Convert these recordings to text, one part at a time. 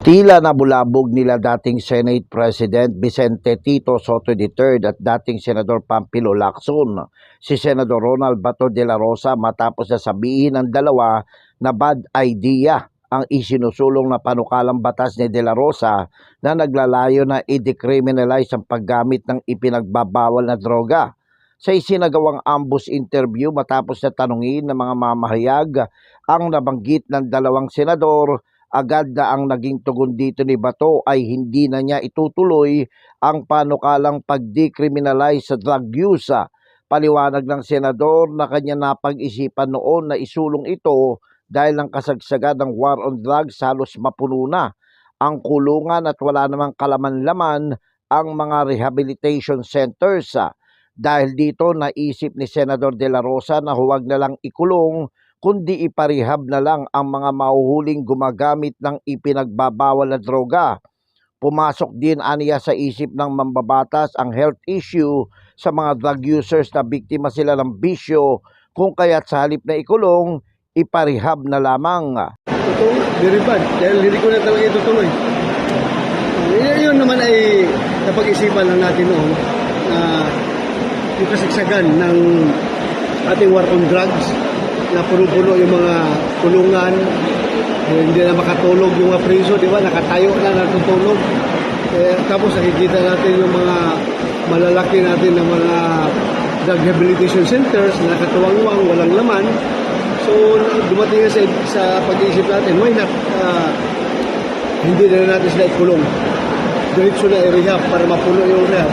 Tila nabulabog nila dating Senate President Vicente Tito Soto III at dating Senador Pampilo Lacson si Senador Ronald Bato de la Rosa matapos na sabihin ng dalawa na bad idea ang isinusulong na panukalang batas ni De La Rosa na naglalayo na i-decriminalize ang paggamit ng ipinagbabawal na droga. Sa isinagawang ambush interview matapos na tanungin ng mga mamahayag ang nabanggit ng dalawang senador agad na ang naging tugon dito ni Bato ay hindi na niya itutuloy ang panukalang pag-decriminalize sa drug use. Paliwanag ng senador na kanya napag-isipan noon na isulong ito dahil ng kasagsagan ng war on drugs halos mapuno na ang kulungan at wala namang kalaman-laman ang mga rehabilitation centers. Dahil dito naisip ni Senador De La Rosa na huwag na lang ikulong kundi iparehab na lang ang mga mahuhuling gumagamit ng ipinagbabawal na droga. Pumasok din aniya sa isip ng mambabatas ang health issue sa mga drug users na biktima sila ng bisyo kung kaya't sa halip na ikulong, iparehab na lamang. Totoo, very bad. Dahil hindi ko na talaga itutuloy. Yun, yun naman ay napag-isipan lang natin noon na yung kasagsagan ng ating war on drugs na puno-puno yung mga kulungan, yung hindi na makatulog yung mga preso, di ba? Nakatayo na, natutulog. Eh, tapos nakikita natin yung mga malalaki natin ng mga drug rehabilitation centers na nakatuwang-wang, walang laman. So, dumating na sa, sa pag-iisip natin, why not ah, hindi na natin sila ikulong. Diretso na i-rehab para mapuno yung rehab.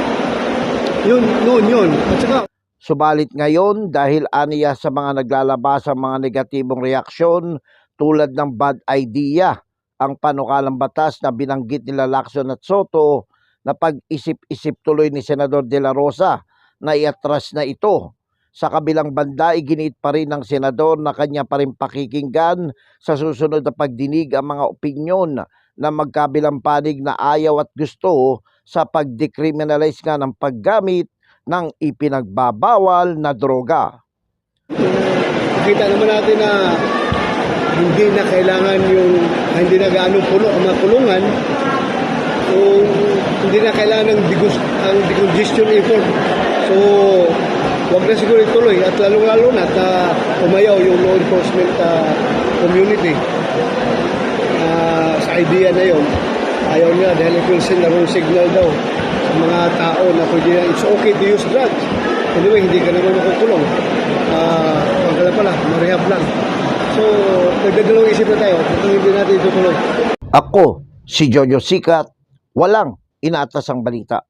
Yun, noon yun. At saka, Subalit ngayon dahil aniya sa mga naglalabas ang mga negatibong reaksyon tulad ng bad idea ang panukalang batas na binanggit nila Lacson at Soto na pag-isip-isip tuloy ni Senador De La Rosa na iatras na ito. Sa kabilang banda, iginit pa rin ng senador na kanya pa rin pakikinggan sa susunod na pagdinig ang mga opinyon na magkabilang panig na ayaw at gusto sa pag-decriminalize nga ng paggamit ng ipinagbabawal na droga. nakita naman natin na hindi na kailangan yung hindi na gaano puno ang mga kulungan so hindi na kailangan ng digus, ang decongestion effort. So wag na siguro ituloy at lalong-lalo na at ah, umayaw yung law enforcement ah, community. Ah, sa idea na yon ayaw niya dahil it will send the wrong signal daw mga tao na pwede na it's okay to use drugs. Anyway hindi ka naman makukulong. Uh, pala marehab lang. So nagdadalawang isip na tayo kung hindi natin itutuloy. Ako, si Jojo Sikat, walang inaatas ang balita.